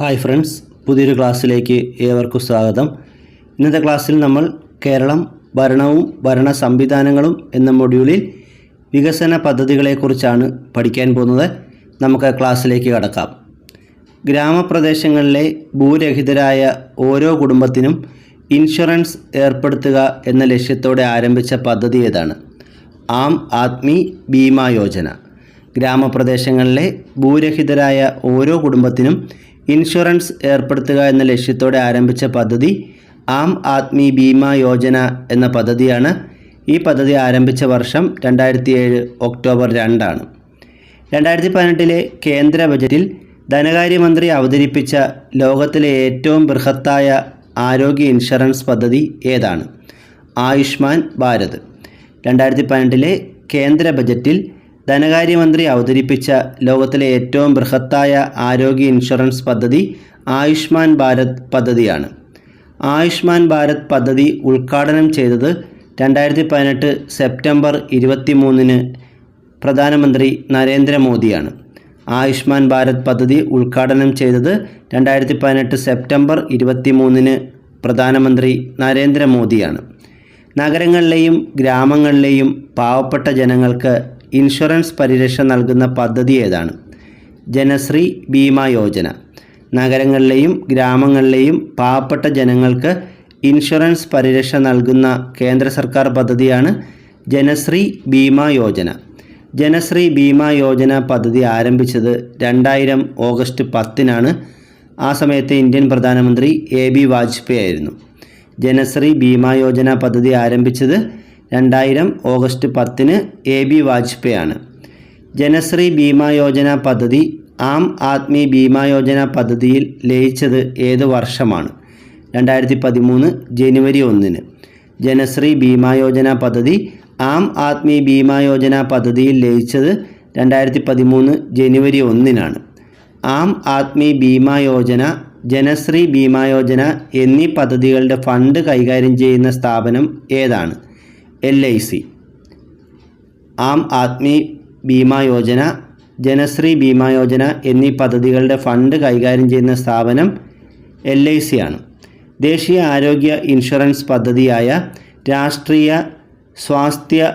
Hi friends പുതിയൊരു ക്ലാസ്സിലേക്ക് ഏവർക്കും സ്വാഗതം. ഇന്നത്തെ ക്ലാസ്സിൽ നമ്മൾ കേരളം ഭരണവും ഭരണ സംവിധാനങ്ങളും എന്ന മൊഡ്യൂളിൽ വികസന പദ്ധതികളെക്കുറിച്ചാണ് പഠിക്കാൻ പോകുന്നത്. നമുക്ക് ക്ലാസ്സിലേക്ക് കടക്കാം. ഗ്രാമപ്രദേശങ്ങളിലെ ഭൂരഹിതരായ ഓരോ കുടുംബത്തിനും ഇൻഷുറൻസ് ഏർപ്പെടുത്തുക എന്ന ലക്ഷ്യത്തോടെ ആരംഭിച്ച പദ്ധതി ഏതാണ്? ആം ആദ്മി ബീമാ യോജന. ഗ്രാമപ്രദേശങ്ങളിലെ ഭൂരഹിതരായ ഓരോ കുടുംബത്തിനും ഇൻഷുറൻസ് ഏർപ്പെടുത്തുക എന്ന ലക്ഷ്യത്തോടെ ആരംഭിച്ച പദ്ധതി ആം ആദ്മി ബീമാ യോജന എന്ന പദ്ധതിയാണ് ഈ പദ്ധതി ആരംഭിച്ച വർഷം രണ്ടായിരത്തി ഏഴ് ഒക്ടോബർ രണ്ടാണ്. രണ്ടായിരത്തി പതിനെട്ടിലെ കേന്ദ്ര ബജറ്റിൽ ധനകാര്യമന്ത്രി അവതരിപ്പിച്ച ലോകത്തിലെ ഏറ്റവും ബൃഹത്തായ ആരോഗ്യ ഇൻഷുറൻസ് പദ്ധതി ഏതാണ്? ആയുഷ്മാൻ ഭാരത്. രണ്ടായിരത്തി പതിനെട്ടിലെ കേന്ദ്ര ബജറ്റിൽ ധനകാര്യമന്ത്രി അവതരിപ്പിച്ച ലോകത്തിലെ ഏറ്റവും ബൃഹത്തായ ആരോഗ്യ ഇൻഷുറൻസ് പദ്ധതി ആയുഷ്മാൻ ഭാരത് പദ്ധതിയാണ്. ആയുഷ്മാൻ ഭാരത് പദ്ധതി ഉദ്ഘാടനം ചെയ്തത് രണ്ടായിരത്തി പതിനെട്ട് സെപ്റ്റംബർ ഇരുപത്തി മൂന്നിന് പ്രധാനമന്ത്രി നരേന്ദ്രമോദിയാണ്. ആയുഷ്മാൻ ഭാരത് പദ്ധതി ഉദ്ഘാടനം ചെയ്തത് രണ്ടായിരത്തി പതിനെട്ട് സെപ്റ്റംബർ ഇരുപത്തി മൂന്നിന് പ്രധാനമന്ത്രി നരേന്ദ്രമോദിയാണ്. നഗരങ്ങളിലെയും ഗ്രാമങ്ങളിലെയും പാവപ്പെട്ട ജനങ്ങൾക്ക് ഇൻഷുറൻസ് പരിരക്ഷ നൽകുന്ന പദ്ധതി ഏതാണ്? ജനശ്രീ ബീമ യോജന. നഗരങ്ങളിലെയും ഗ്രാമങ്ങളിലെയും പാവപ്പെട്ട ജനങ്ങൾക്ക് ഇൻഷുറൻസ് പരിരക്ഷ നൽകുന്ന കേന്ദ്ര സർക്കാർ പദ്ധതിയാണ് ജനശ്രീ ബീമ യോജന. ജനശ്രീ ബീമ യോജന പദ്ധതി ആരംഭിച്ചത് രണ്ടായിരം ഓഗസ്റ്റ് പത്തിനാണ്. ആ സമയത്തെ ഇന്ത്യൻ പ്രധാനമന്ത്രി എ ബി വാജ്പേയി ആയിരുന്നു. ജനശ്രീ ബീമ യോജന പദ്ധതി ആരംഭിച്ചത് രണ്ടായിരം ഓഗസ്റ്റ് പത്തിന് എ ബി വാജ്പേയി ആണ് ജനശ്രീ ഭീമാ യോജന പദ്ധതി ആം ആദ്മി ഭീമാ യോജന പദ്ധതിയിൽ ലയിച്ചത് ഏത് വർഷമാണ്? രണ്ടായിരത്തി പതിമൂന്ന് ജനുവരി ഒന്നിന്. ജനശ്രീ ഭീമാ യോജന പദ്ധതി ആം ആദ്മി ഭീമാ യോജന പദ്ധതിയിൽ ലയിച്ചത് രണ്ടായിരത്തി പതിമൂന്ന് ജനുവരി ഒന്നിനാണ്. ആം ആദ്മി ഭീമാ യോജന ജനശ്രീ ഭീമാ യോജന എന്നീ പദ്ധതികളുടെ ഫണ്ട് കൈകാര്യം ചെയ്യുന്ന സ്ഥാപനം ഏതാണ്? L I C. Aam Aadmi Bima Yojana Janashree Bima Yojana എന്നീ പദ്ധതികളുടെ ഫണ്ട് കൈകാര്യം ചെയ്യുന്ന സ്ഥാപനം എൽ ഐ സി ആണ് ദേശീയ ആരോഗ്യ ഇൻഷുറൻസ് പദ്ധതിയായ രാഷ്ട്രീയ സ്വാസ്ഥ്യ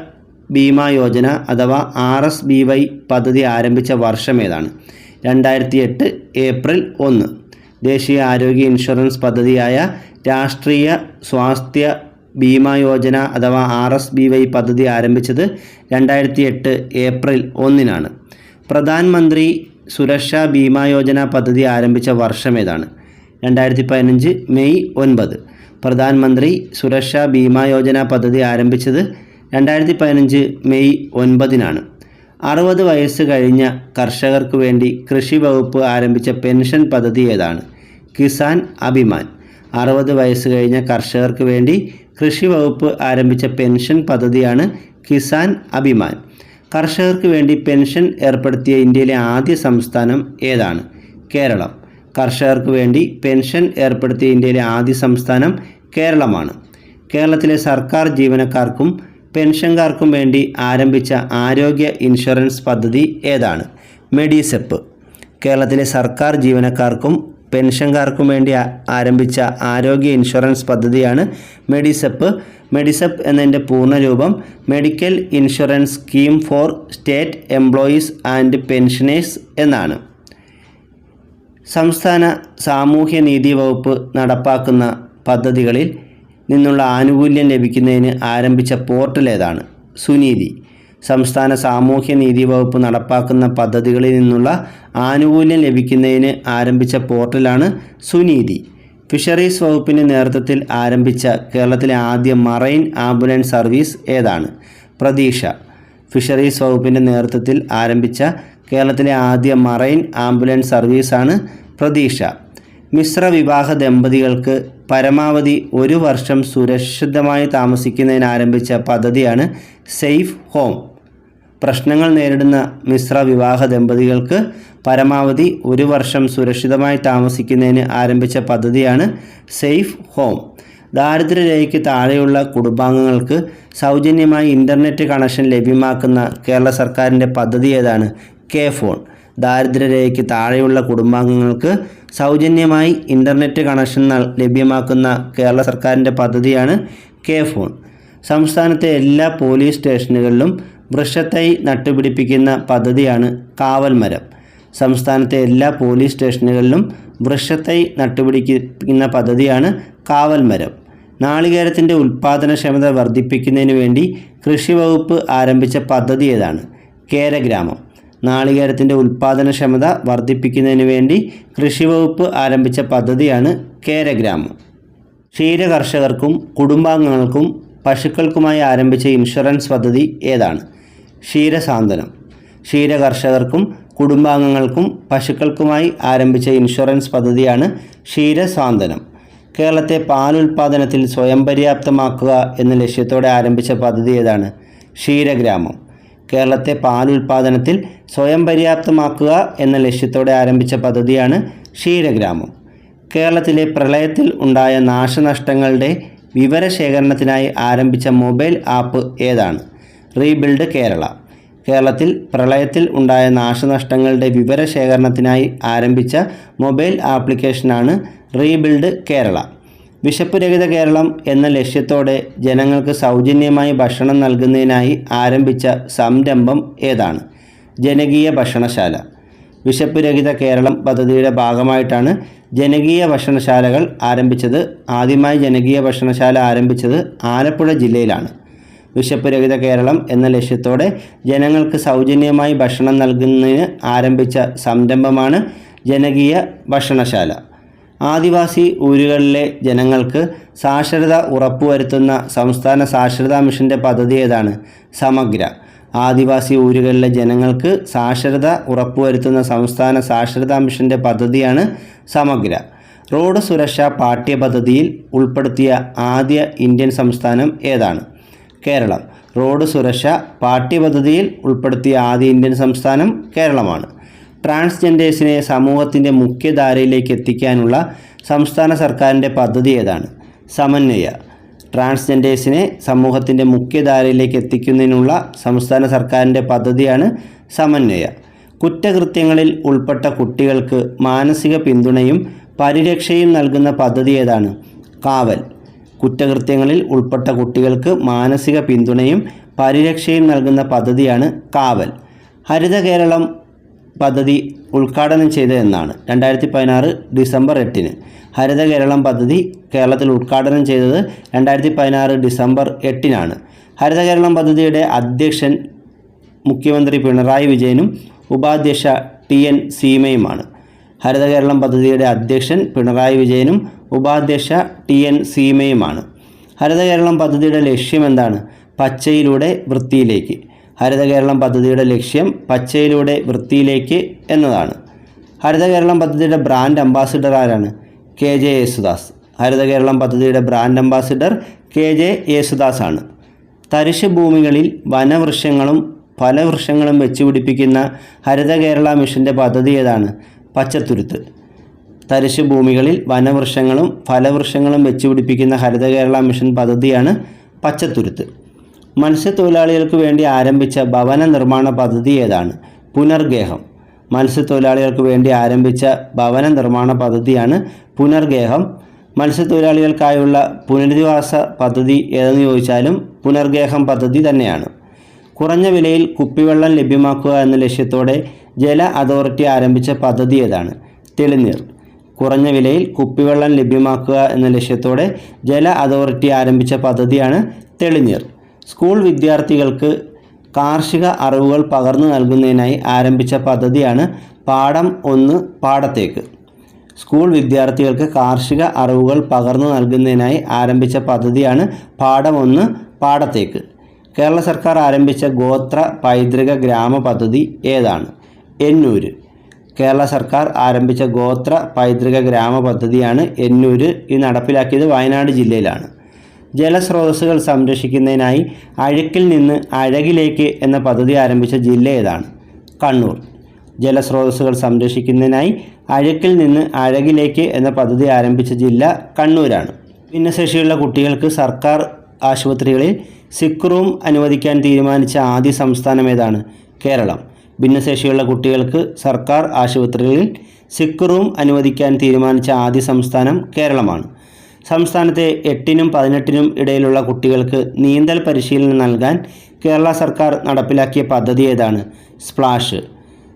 ബീമാ യോജന അഥവാ ആർ എസ് ബി വൈ പദ്ധതി ആരംഭിച്ച വർഷം ഏതാണ്? രണ്ടായിരത്തി എട്ട് ഏപ്രിൽ ഒന്ന്. ദേശീയ ആരോഗ്യ ഇൻഷുറൻസ് പദ്ധതിയായ രാഷ്ട്രീയ സ്വാസ്ഥ്യ ബീമാ യോജന അഥവാ ആർ എസ് ബി വൈ പദ്ധതി ആരംഭിച്ചത് രണ്ടായിരത്തി എട്ട് ഏപ്രിൽ ഒന്നിനാണ്. പ്രധാനമന്ത്രി സുരക്ഷാ ബീമാ യോജന പദ്ധതി ആരംഭിച്ച വർഷം ഏതാണ്? രണ്ടായിരത്തി പതിനഞ്ച് മെയ് ഒൻപത്. പ്രധാനമന്ത്രി സുരക്ഷാ ബീമാ യോജന പദ്ധതി ആരംഭിച്ചത് രണ്ടായിരത്തി പതിനഞ്ച് മെയ് ഒൻപതിനാണ്. അറുപത് വയസ്സ് കഴിഞ്ഞ കർഷകർക്ക് വേണ്ടി കൃഷി വകുപ്പ് ആരംഭിച്ച പെൻഷൻ പദ്ധതി ഏതാണ്? കിസാൻ അഭിമാൻ. അറുപത് വയസ്സ് കഴിഞ്ഞ കർഷകർക്ക് വേണ്ടി കൃഷി വകുപ്പ് ആരംഭിച്ച പെൻഷൻ പദ്ധതിയാണ് കിസാൻ അഭിമാൻ. കർഷകർക്ക് വേണ്ടി പെൻഷൻ ഏർപ്പെടുത്തിയ ഇന്ത്യയിലെ ആദ്യ സംസ്ഥാനം ഏതാണ്? കേരളം. കർഷകർക്ക് വേണ്ടി പെൻഷൻ ഏർപ്പെടുത്തിയ ഇന്ത്യയിലെ ആദ്യ സംസ്ഥാനം കേരളമാണ്. കേരളത്തിലെ സർക്കാർ ജീവനക്കാർക്കും പെൻഷൻകാർക്കും വേണ്ടി ആരംഭിച്ച ആരോഗ്യ ഇൻഷുറൻസ് പദ്ധതി ഏതാണ്? മെഡിസെപ്പ്. കേരളത്തിലെ സർക്കാർ ജീവനക്കാർക്കും പെൻഷൻകാർക്കും വേണ്ടി ആരംഭിച്ച ആരോഗ്യ ഇൻഷുറൻസ് പദ്ധതിയാണ് മെഡിസെപ്പ്. മെഡിസെപ്പ് എന്നതിന്റെ പൂർണരൂപം medical insurance scheme for state employees and pensioners എന്നാണ്. സംസ്ഥാന സാമൂഹ്യനീതി വകുപ്പ് നടപ്പാക്കുന്ന പദ്ധതികളിൽ നിന്നുള്ള ആനുകൂല്യം ലഭിക്കുന്നതിന് ആരംഭിച്ച പോർട്ടൽ ഏതാണ്? സുനീതി. സംസ്ഥാന സാമൂഹ്യനീതി വകുപ്പ് നടപ്പാക്കുന്ന പദ്ധതികളിൽ നിന്നുള്ള ആനുകൂല്യം ലഭിക്കുന്നതിന് ആരംഭിച്ച പോർട്ടലാണ് സുനീതി. ഫിഷറീസ് വകുപ്പിന്റെ നേതൃത്വത്തിൽ ആരംഭിച്ച കേരളത്തിലെ ആദ്യ മറൈൻ ആംബുലൻസ് സർവീസ് ഏതാണ്? പ്രതീക്ഷ. ഫിഷറീസ് വകുപ്പിന്റെ നേതൃത്വത്തിൽ ആരംഭിച്ച കേരളത്തിലെ ആദ്യ മറൈൻ ആംബുലൻസ് സർവീസാണ് പ്രതീക്ഷ. മിശ്ര വിവാഹ ദമ്പതികൾക്ക് പരമാവധി ഒരു വർഷം സുരക്ഷിതമായി താമസിക്കുന്നതിന് ആരംഭിച്ച പദ്ധതിയാണ് സേഫ് ഹോം. പ്രശ്നങ്ങൾ നേരിടുന്ന മിശ്ര വിവാഹ ദമ്പതികൾക്ക് പരമാവധി ഒരു വർഷം സുരക്ഷിതമായി താമസിക്കുന്നതിന് ആരംഭിച്ച പദ്ധതിയാണ് സേഫ് ഹോം. ദാരിദ്ര്യരേഖയ്ക്ക് താഴെയുള്ള കുടുംബാംഗങ്ങൾക്ക് സൗജന്യമായി ഇന്റർനെറ്റ് കണക്ഷൻ ലഭ്യമാക്കുന്ന കേരള സർക്കാരിന്റെ പദ്ധതി ഏതാണ്? K FON. ദാരിദ്ര്യരേഖയ്ക്ക് താഴെയുള്ള കുടുംബാംഗങ്ങൾക്ക് സൗജന്യമായി ഇന്റർനെറ്റ് കണക്ഷൻ ലഭ്യമാക്കുന്ന കേരള സർക്കാരിന്റെ പദ്ധതിയാണ് കെ ഫോൺ. സംസ്ഥാനത്തെ എല്ലാ പോലീസ് സ്റ്റേഷനുകളിലും വൃക്ഷത്തൈ നട്ടുപിടിപ്പിക്കുന്ന പദ്ധതിയാണ് കാവൽ മരം സംസ്ഥാനത്തെ എല്ലാ പോലീസ് സ്റ്റേഷനുകളിലും വൃക്ഷത്തൈ നട്ടുപിടിപ്പിക്കുന്ന പദ്ധതിയാണ് കാവൽ മരം നാളികേരത്തിന്റെ ഉൽപ്പാദനക്ഷമത വർദ്ധിപ്പിക്കുന്നതിന് വേണ്ടി കൃഷി വകുപ്പ് ആരംഭിച്ച പദ്ധതി ഏതാണ്? കേരഗ്രാമം. നാളികേരത്തിന്റെ ഉൽപ്പാദനക്ഷമത വർദ്ധിപ്പിക്കുന്നതിന് വേണ്ടി കൃഷി വകുപ്പ് ആരംഭിച്ച പദ്ധതിയാണ് കേരഗ്രാമം. ക്ഷീരകർഷകർക്കും കുടുംബാംഗങ്ങൾക്കും പശുക്കൾക്കുമായി ആരംഭിച്ച ഇൻഷുറൻസ് പദ്ധതി ഏതാണ്? ക്ഷീരസാന്ത്വനം. ക്ഷീരകർഷകർക്കും കുടുംബാംഗങ്ങൾക്കും പശുക്കൾക്കുമായി ആരംഭിച്ച ഇൻഷുറൻസ് പദ്ധതിയാണ് ക്ഷീരസാന്ത്വനം. കേരളത്തെ പാൽ പാലുൽപാദനത്തിൽ സ്വയം പര്യാപ്തമാക്കുക എന്ന ലക്ഷ്യത്തോടെ ആരംഭിച്ച പദ്ധതി ഏതാണ്? ക്ഷീരഗ്രാമം. കേരളത്തെ പാൽ പാലുൽപാദനത്തിൽ സ്വയം പര്യാപ്തമാക്കുക എന്ന ലക്ഷ്യത്തോടെ ആരംഭിച്ച പദ്ധതിയാണ് ക്ഷീരഗ്രാമം. കേരളത്തിലെ പ്രളയത്തിൽ ഉണ്ടായ നാശനഷ്ടങ്ങളുടെ വിവരശേഖരണത്തിനായി ആരംഭിച്ച മൊബൈൽ ആപ്പ് ഏതാണ്? റീബിൽഡ് കേരള. കേരളത്തിൽ പ്രളയത്തിൽ ഉണ്ടായ നാശനഷ്ടങ്ങളുടെ വിവരശേഖരണത്തിനായി ആരംഭിച്ച മൊബൈൽ ആപ്ലിക്കേഷനാണ് റീബിൽഡ് കേരള. വിശപ്പ് രഹിത കേരളം എന്ന ലക്ഷ്യത്തോടെ ജനങ്ങൾക്ക് സൗജന്യമായി ഭക്ഷണം നൽകുന്നതിനായി ആരംഭിച്ച സംരംഭം ഏതാണ്? ജനകീയ ഭക്ഷണശാല. വിശപ്പ് രഹിത കേരളം പദ്ധതിയുടെ ഭാഗമായിട്ടാണ് ജനകീയ ഭക്ഷണശാലകൾ ആരംഭിച്ചത്. ആദ്യമായി ജനകീയ ഭക്ഷണശാല ആരംഭിച്ചത് ആലപ്പുഴ ജില്ലയിലാണ്. വിശപ്പ് രഹിത കേരളം എന്ന ലക്ഷ്യത്തോടെ ജനങ്ങൾക്ക് സൗജന്യമായി ഭക്ഷണം നൽകുന്നതിന് ആരംഭിച്ച സംരംഭമാണ് ജനകീയ ഭക്ഷണശാല. ആദിവാസി ഊരുകളിലെ ജനങ്ങൾക്ക് സാക്ഷരത ഉറപ്പുവരുത്തുന്ന സംസ്ഥാന സാക്ഷരതാ മിഷന്റെ പദ്ധതി ഏതാണ്? സമഗ്ര. ആദിവാസി ഊരുകളിലെ ജനങ്ങൾക്ക് സാക്ഷരത ഉറപ്പുവരുത്തുന്ന സംസ്ഥാന സാക്ഷരതാ മിഷന്റെ പദ്ധതിയാണ് സമഗ്ര. റോഡ് സുരക്ഷാ പാഠ്യപദ്ധതിയിൽ ഉൾപ്പെടുത്തിയ ആദ്യ ഇന്ത്യൻ സംസ്ഥാനം ഏതാണ്? കേരളം. റോഡ് സുരക്ഷ പാഠ്യപദ്ധതിയിൽ ഉൾപ്പെടുത്തിയ ആദ്യ ഇന്ത്യൻ സംസ്ഥാനം കേരളമാണ്. ട്രാൻസ്ജെൻഡേഴ്സിനെ സമൂഹത്തിന്റെ മുഖ്യധാരയിലേക്ക് എത്തിക്കാനുള്ള സംസ്ഥാന സർക്കാരിന്റെ പദ്ധതി ഏതാണ്? സമന്വയ. ട്രാൻസ്ജെൻഡേഴ്സിനെ സമൂഹത്തിന്റെ മുഖ്യധാരയിലേക്ക് എത്തിക്കുന്നതിനുള്ള സംസ്ഥാന സർക്കാരിന്റെ പദ്ധതിയാണ് സമന്വയ. കുറ്റകൃത്യങ്ങളിൽ ഉൾപ്പെട്ട കുട്ടികൾക്ക് മാനസിക പിന്തുണയും പരിരക്ഷയും നൽകുന്ന പദ്ധതി ഏതാണ്? കാവൽ. കുറ്റകൃത്യങ്ങളിൽ ഉൾപ്പെട്ട കുട്ടികൾക്ക് മാനസിക പിന്തുണയും പരിരക്ഷയും നൽകുന്ന പദ്ധതിയാണ് കാവൽ. ഹരിത കേരളം പദ്ധതി ഉദ്ഘാടനം ചെയ്ത എന്നാണ്. രണ്ടായിരത്തി പതിനാറ് ഡിസംബർ എട്ടിന് ഹരിത കേരളം പദ്ധതി കേരളത്തിൽ ഉദ്ഘാടനം ചെയ്തത് രണ്ടായിരത്തി പതിനാറ് ഡിസംബർ എട്ടിനാണ്. ഹരിത കേരളം പദ്ധതിയുടെ അധ്യക്ഷൻ മുഖ്യമന്ത്രി പിണറായി വിജയനും ഉപാധ്യക്ഷ ടി എൻ സീമയുമാണ്. ഹരിത കേരളം പദ്ധതിയുടെ അധ്യക്ഷൻ പിണറായി വിജയനും ഉപാധ്യക്ഷ ടി എൻ സീമയുമാണ്. ഹരിത കേരളം പദ്ധതിയുടെ ലക്ഷ്യം എന്താണ്? പച്ചയിലൂടെ വൃത്തിയിലേക്ക്. ഹരിത കേരളം പദ്ധതിയുടെ ലക്ഷ്യം പച്ചയിലൂടെ വൃത്തിയിലേക്ക് എന്നതാണ്. ഹരിത കേരളം പദ്ധതിയുടെ ബ്രാൻഡ് അംബാസിഡർ ആരാണ്? കെ ജെ ഹരിത കേരളം പദ്ധതിയുടെ brand ambassador K J Yesudas ആണ് തരിശ് ഭൂമികളിൽ വനവൃക്ഷങ്ങളും ഫലവൃക്ഷങ്ങളും വെച്ചുപിടിപ്പിക്കുന്ന ഹരിത കേരള മിഷന്റെ പദ്ധതി ഏതാണ്? പച്ചത്തുരുത്ത്. തരിശ് ഭൂമികളിൽ വനവൃക്ഷങ്ങളും ഫലവൃക്ഷങ്ങളും വെച്ചുപിടിപ്പിക്കുന്ന ഹരിത കേരള മിഷൻ പദ്ധതിയാണ് പച്ചത്തുരുത്ത്. മത്സ്യത്തൊഴിലാളികൾക്ക് വേണ്ടി ആരംഭിച്ച ഭവന നിർമ്മാണ പദ്ധതി ഏതാണ്? പുനർഗേഹം. മത്സ്യത്തൊഴിലാളികൾക്ക് വേണ്ടി ആരംഭിച്ച ഭവന നിർമ്മാണ പദ്ധതിയാണ് പുനർഗേഹം. മത്സ്യത്തൊഴിലാളികൾക്കായുള്ള പുനരധിവാസ പദ്ധതി ഏതെന്ന് ചോദിച്ചാലും പുനർഗേഹം പദ്ധതി തന്നെയാണ്. കുറഞ്ഞ വിലയിൽ കുപ്പിവെള്ളം ലഭ്യമാക്കുക എന്ന ലക്ഷ്യത്തോടെ ജല അതോറിറ്റി ആരംഭിച്ച പദ്ധതി ഏതാണ്? തെളിനീർ. കുറഞ്ഞ വിലയിൽ കുപ്പിവെള്ളം ലഭ്യമാക്കുക എന്ന ലക്ഷ്യത്തോടെ ജല അതോറിറ്റി ആരംഭിച്ച പദ്ധതിയാണ് തെളിനീർ. സ്കൂൾ വിദ്യാർത്ഥികൾക്ക് കാർഷിക അറിവുകൾ പകർന്നു നൽകുന്നതിനായി ആരംഭിച്ച പദ്ധതിയാണ് പാഠം ഒന്ന് പാടത്തേക്ക്. സ്കൂൾ വിദ്യാർത്ഥികൾക്ക് കാർഷിക അറിവുകൾ പകർന്നു നൽകുന്നതിനായി ആരംഭിച്ച പദ്ധതിയാണ് പാഠം ഒന്ന് പാടത്തേക്ക്. കേരള സർക്കാർ ആരംഭിച്ച ഗോത്ര പൈതൃക ഗ്രാമ പദ്ധതി ഏതാണ്? എന്നൂര് കേരള സർക്കാർ ആരംഭിച്ച ഗോത്ര പൈതൃക ഗ്രാമ പദ്ധതിയാണ് എന്നൂര് ഈ നടപ്പിലാക്കിയത് വയനാട് ജില്ലയിലാണ്. ജലസ്രോതസ്സുകൾ സംരക്ഷിക്കുന്നതിനായി അഴുക്കിൽ നിന്ന് അഴകിലേക്ക് എന്ന പദ്ധതി ആരംഭിച്ച ജില്ല ഏതാണ്? കണ്ണൂർ. ജലസ്രോതസ്സുകൾ സംരക്ഷിക്കുന്നതിനായി അഴുക്കിൽ നിന്ന് അഴകിലേക്ക് എന്ന പദ്ധതി ആരംഭിച്ച ജില്ല കണ്ണൂരാണ്. ഭിന്നശേഷിയുള്ള കുട്ടികൾക്ക് സർക്കാർ ആശുപത്രികളിൽ സിക്ക് റൂം അനുവദിക്കാൻ തീരുമാനിച്ച ആദ്യ സംസ്ഥാനം ഏതാണ്? കേരളം. ഭിന്നശേഷിയുള്ള കുട്ടികൾക്ക് സർക്കാർ ആശുപത്രികളിൽ സിക്ക് റൂം അനുവദിക്കാൻ തീരുമാനിച്ച ആദ്യ സംസ്ഥാനം കേരളമാണ്. സംസ്ഥാനത്തെ എട്ടിനും പതിനെട്ടിനും ഇടയിലുള്ള കുട്ടികൾക്ക് നീന്തൽ പരിശീലനം നൽകാൻ കേരള സർക്കാർ നടപ്പിലാക്കിയ പദ്ധതി ഏതാണ്? സ്പ്ലാഷ്.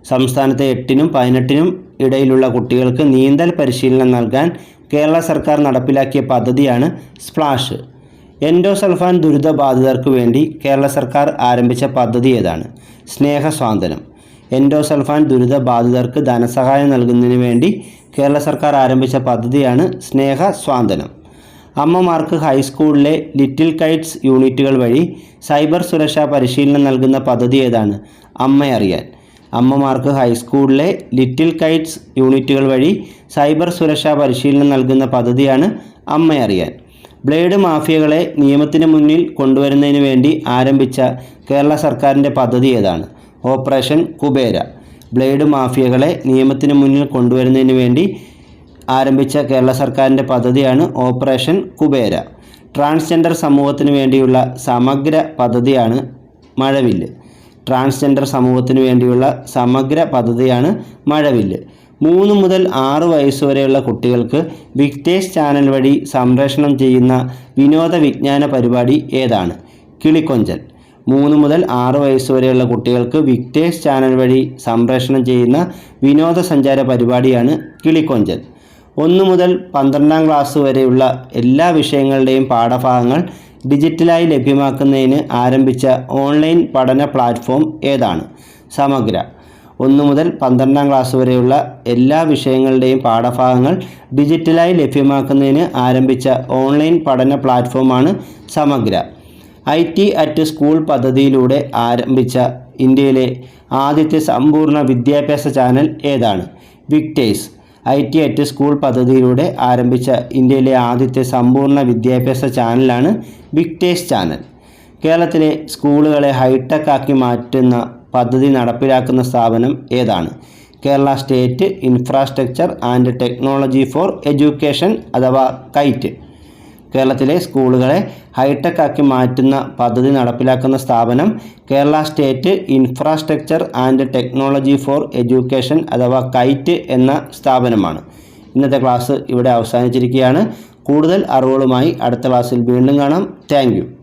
സംസ്ഥാനത്തെ എട്ടിനും പതിനെട്ടിനും ഇടയിലുള്ള കുട്ടികൾക്ക് നീന്തൽ പരിശീലനം നൽകാൻ കേരള സർക്കാർ നടപ്പിലാക്കിയ പദ്ധതിയാണ് സ്പ്ലാഷ്. എൻഡോസൾഫാൻ ദുരിതബാധിതർക്ക് വേണ്ടി കേരള സർക്കാർ ആരംഭിച്ച പദ്ധതി ഏതാണ്? സ്നേഹസ്വാന്തനം എൻഡോസൾഫാൻ ദുരിതബാധിതർക്ക് ധനസഹായം നൽകുന്നതിന് വേണ്ടി കേരള സർക്കാർ ആരംഭിച്ച പദ്ധതിയാണ് സ്നേഹ സ്വാന്തനം. അമ്മമാർക്ക് ഹൈസ്കൂളിലെ ലിറ്റിൽ കൈറ്റ്സ് യൂണിറ്റുകൾ വഴി സൈബർ സുരക്ഷാ പരിശീലനം നൽകുന്ന പദ്ധതി ഏതാണ്? അമ്മയറിയാൻ അമ്മമാർക്ക് ഹൈസ്കൂളിലെ ലിറ്റിൽ കൈറ്റ്സ് യൂണിറ്റുകൾ വഴി സൈബർ സുരക്ഷാ പരിശീലനം നൽകുന്ന പദ്ധതിയാണ് അമ്മയറിയാൻ ബ്ലേഡ് മാഫിയകളെ നിയമത്തിന് മുന്നിൽ കൊണ്ടുവരുന്നതിന് വേണ്ടി ആരംഭിച്ച കേരള സർക്കാരിന്റെ പദ്ധതി ഏതാണ്? ഓപ്പറേഷൻ കുബേര. ബ്ലേഡ് മാഫിയകളെ നിയമത്തിന് മുന്നിൽ കൊണ്ടുവരുന്നതിന് വേണ്ടി ആരംഭിച്ച കേരള സർക്കാരിന്റെ പദ്ധതിയാണ് ഓപ്പറേഷൻ കുബേര. ട്രാൻസ്ജെൻഡർ സമൂഹത്തിന് വേണ്ടിയുള്ള സമഗ്ര പദ്ധതിയാണ് മഴവില്ല്. ട്രാൻസ്ജെൻഡർ സമൂഹത്തിന് വേണ്ടിയുള്ള സമഗ്ര പദ്ധതിയാണ് മഴവില്ല്. മൂന്ന് മുതൽ ആറ് വയസ്സുവരെയുള്ള കുട്ടികൾക്ക് വിക്ടേഴ്സ് ചാനൽ വഴി സംപ്രേഷണം ചെയ്യുന്ന വിനോദ വിജ്ഞാന പരിപാടി ഏതാണ്? കിളിക്കൊഞ്ചൽ മൂന്ന് മുതൽ ആറ് വയസ്സ് വരെയുള്ള കുട്ടികൾക്ക് വിക്ടേഴ്സ് ചാനൽ വഴി സംപ്രേഷണം ചെയ്യുന്ന വിനോദസഞ്ചാര പരിപാടിയാണ് കിളിക്കൊഞ്ചൽ ഒന്ന് മുതൽ പന്ത്രണ്ടാം ക്ലാസ് വരെയുള്ള എല്ലാ വിഷയങ്ങളുടെയും പാഠഭാഗങ്ങൾ ഡിജിറ്റലായി ലഭ്യമാക്കുന്നതിന് ആരംഭിച്ച ഓൺലൈൻ പഠന പ്ലാറ്റ്ഫോം ഏതാണ്? സമഗ്ര. ഒന്ന് മുതൽ പന്ത്രണ്ടാം ക്ലാസ് വരെയുള്ള എല്ലാ വിഷയങ്ങളുടെയും പാഠഭാഗങ്ങൾ ഡിജിറ്റലായി ലഭ്യമാക്കുന്നതിന് ആരംഭിച്ച ഓൺലൈൻ പഠന പ്ലാറ്റ്ഫോമാണ് സമഗ്ര. ഐ ടി അറ്റ് സ്കൂൾ പദ്ധതിയിലൂടെ ആരംഭിച്ച ഇന്ത്യയിലെ ആദ്യത്തെ സമ്പൂർണ വിദ്യാഭ്യാസ ചാനൽ ഏതാണ്? Victers. I T at school പദ്ധതിയിലൂടെ ആരംഭിച്ച ഇന്ത്യയിലെ ആദ്യത്തെ സമ്പൂർണ വിദ്യാഭ്യാസ ചാനലാണ് വിക്ടേഴ്സ് ചാനൽ. കേരളത്തിലെ സ്കൂളുകളെ ഹൈടെക് ആക്കി മാറ്റുന്ന പദ്ധതി നടപ്പിലാക്കുന്ന സ്ഥാപനം ഏതാണ്? Kerala state infrastructure and technology for education അഥവാ കൈറ്റ്. കേരളത്തിലെ സ്കൂളുകളെ ഹൈടെക് ആക്കി മാറ്റുന്ന പദ്ധതി നടപ്പിലാക്കുന്ന സ്ഥാപനം Kerala state infrastructure and technology for education അഥവാ കൈറ്റ് എന്ന സ്ഥാപനമാണ്. ഇന്നത്തെ ക്ലാസ് ഇവിടെ അവസാനിച്ചിരിക്കുകയാണ്. കൂടുതൽ അറിവുകളുമായി അടുത്ത ക്ലാസ്സിൽ വീണ്ടും കാണാം. താങ്ക്